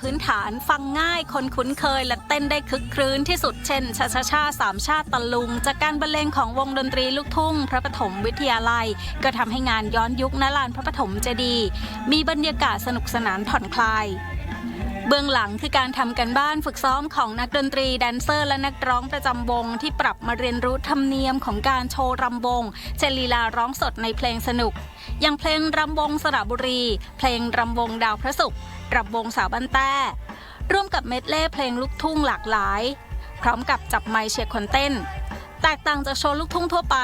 พื้นฐานฟังง่ายคนคุ้นเคยและเต้นได้คึกครื้นที่สุดเช่นชาชาชาสามชาติตะลุง จากการบรรเลงของวงดนตรีลูกทุ่ง พระปฐมวิทยาลัย ก็ทำให้งานย้อนยุคณลานพระปฐมเจดีย์มีบรรยากาศสนุกสนานผ่อนคลายเบื้องหลังคือการทำกันบ้านฝึกซ้อมของนักดนตรีแดนเซอร์ และนักร้องประจำวง ที่ปรับมาเรียนรู้ธรรมเนียมของการโชว์รำวงเชลีลาร้องสดในเพลงสนุก อย่างเพลงรำวงสระบุรี เพลงรำวงดาวพระศุกร์ รำวงสาวบ้านแต้ ร่วมกับเมดเล่เพลงลูกทุ่งหลากหลาย พร้อมกับจับไมค์เชียร์คนเต้น แตกต่างจากโชว์ลูกทุ่งทั่วไป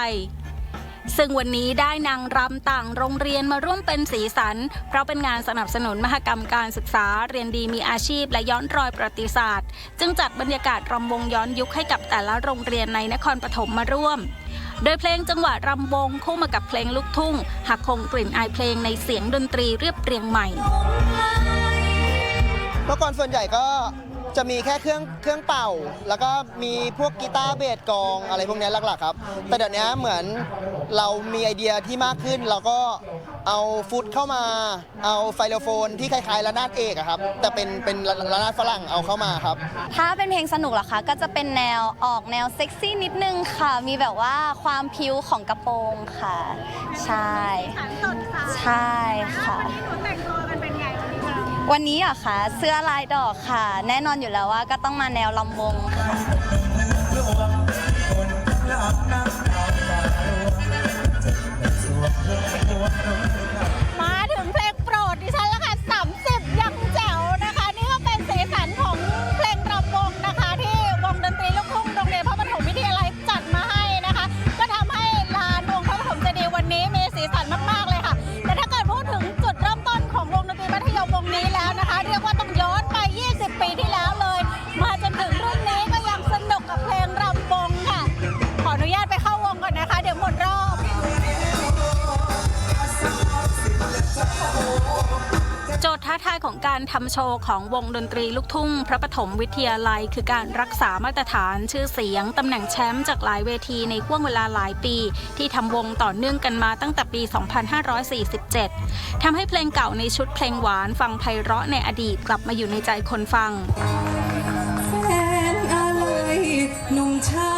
ซึ่งวันนี้ได้นางรำต่างโรงเรียนมาร่วมเป็นสีสัน เพราะเป็นงานสนับสนุนมหกรรมการศึกษาเรียนดีมีอาชีพและย้อนรอยประวัติศาสตร์ จึงจัดบรรยากาศรำวงย้อนยุคให้กับแต่ละโรงเรียนในนครปฐมมาร่วมโดยเพลงจังหวะรำวงคู่มากับเพลงลูกทุ่งหักคงกลิ่นอายเพลงในเสียงดนตรีเรียบเรียงใหม่ เมื่อก่อนส่วนใหญ่ก็จะมีแค่เครื่องเครื่องเป่า แล้วก็มีพวกกีตาร์เบสกองอะไรพวกนี้หลักๆครับ แต่เดี๋ยวนี้เหมือนเรามีไอเดียที่มากขึ้นเราก็เอาฟุตเข้ามาเอาไฟโลโฟนที่คล้ายๆระนาดเอกอะครับ แต่เป็นเป็นระนาดฝรั่งเอาเข้ามาครับ ถ้าเป็นเพลงสนุกเหรอคะ ก็จะเป็นแนวออกแนวเซ็กซี่นิดนึงค่ะ มีแบบว่าความพิ้วของกระโปรงค่ะ ใช่ ใช่ค่ะ วันนี้เหรอะคะเสื้อลายดอกค่ะ แน่นอนอยู่แล้วว่าก็ต้องมาแนวลำวงค่ะ โจทย์ท้าทายของการทำโชว์ของวงดนตรีลูกทุ่ง พระปฐมวิทยาลัย คือการรักษามาตรฐานชื่อเสียงตำแหน่งแชมป์จากหลายเวทีในห่วงเวลาหลายปี ที่ทำวงต่อเนื่องกันมาตั้งแต่ปี 2547 ทำให้เพลงเก่าในชุดเพลงหวานฟังไพเราะในอดีตกลับมาอยู่ในใจคนฟังแสนอะไรหนุ่มชา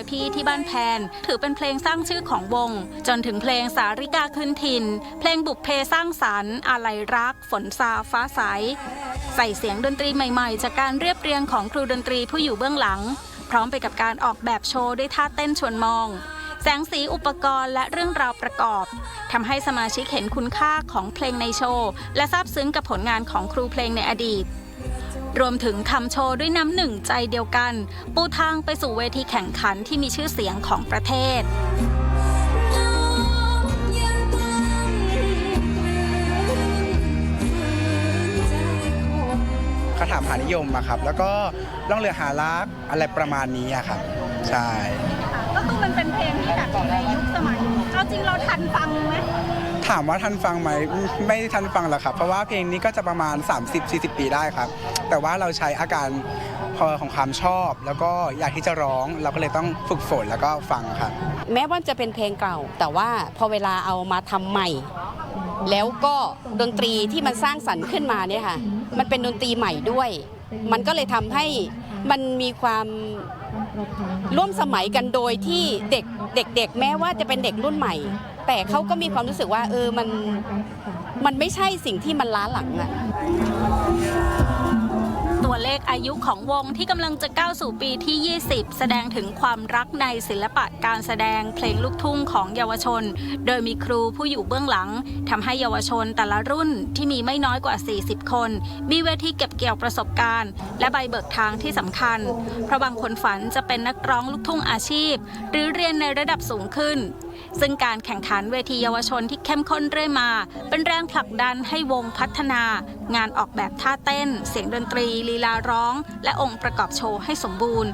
อยพี่ที่บ้านแพน ถือเป็นเพลงสร้างชื่อของวง จนถึงเพลงสาริกาคืนถิ่นเพลงบุพเพสร้างสรรค์อะไรรัก ฝนซาฟ้าใส ใส่เสียงดนตรีใหม่ๆ จากการเรียบเรียงของครูดนตรีผู้อยู่เบื้องหลัง พร้อมไปกับการออกแบบโชว์ด้วยท่าเต้นชวนมอง แสงสีอุปกรณ์และเรื่องราวประกอบทำให้สมาชิกเห็นคุณค่าของเพลงในโชว์ และซาบซึ้งกับผลงานของครูเพลงในอดีต รวมถึงทำโชว์ด้วยน้ำหนึ่งใจเดียวกัน ปูทางไปสู่เวทีแข่งขันที่มีชื่อเสียงของประเทศน้องยังต้องใจคนคาถามหานิยมอะครับ แล้วก็ล่องเรือหารักอะไรประมาณนี้อะครับ ใช่ ก็คือมันเป็นเพลงที่แบบอยู่ในยุคสมัย เอาจริงเราทันฟังไหม ถามว่าทันฟังไหมไม่ไม่ทันฟังหรอกครับเพราะว่าเพลงนี้ก็จะประมาณ 30-40 ปีได้ครับ แต่ว่าเราใช้อาการพอของความชอบ แล้วก็อยากที่จะร้องเราก็เลยต้องฝึกฝนแล้วก็ฟังครับแม้ว่าจะเป็นเพลงเก่า แต่ว่าพอเวลาเอามาทำใหม่ แล้วก็ดนตรีที่มันสร้างสรรค์ขึ้นมาเนี่ยค่ะ มันเป็นดนตรีใหม่ด้วย มันก็เลยทำให้มันมีความ ร่วมสมัยกันโดยที่เด็กเด็กๆแม้ว่าจะเป็นเด็กรุ่นใหม่ แต่เขาก็มีความรู้สึกว่า เออมันมันไม่ใช่สิ่งที่มันล้าหลังอะ ตัวเลขอายุของวงที่กำลังจะก้าวสู่ปีที่ 20 แสดงถึงความรักในศิลปะการแสดงเพลงลูกทุ่งของเยาวชน โดยมีครูผู้อยู่เบื้องหลังทำให้เยาวชนแต่ละรุ่นที่มีไม่น้อยกว่า 40 คน มีเวทีเก็บเกี่ยวประสบการณ์ และใบเบิกทางที่สำคัญ เพราะบางคนฝันจะเป็นนักร้องลูกทุ่งอาชีพ หรือเรียนในระดับสูงขึ้น ซึ่งการแข่งขันเวทีเยาวชนที่เข้มข้นเรื่อยมา เป็นแรงผลักดันให้วงพัฒนา งานออกแบบท่าเต้น เสียงดนตรี ลีลาร้อง และองค์ประกอบโชว์ให้สมบูรณ์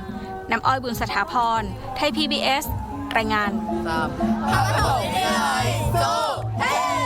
น้ำอ้อยบุญสถาพร ไทย PBS รายงาน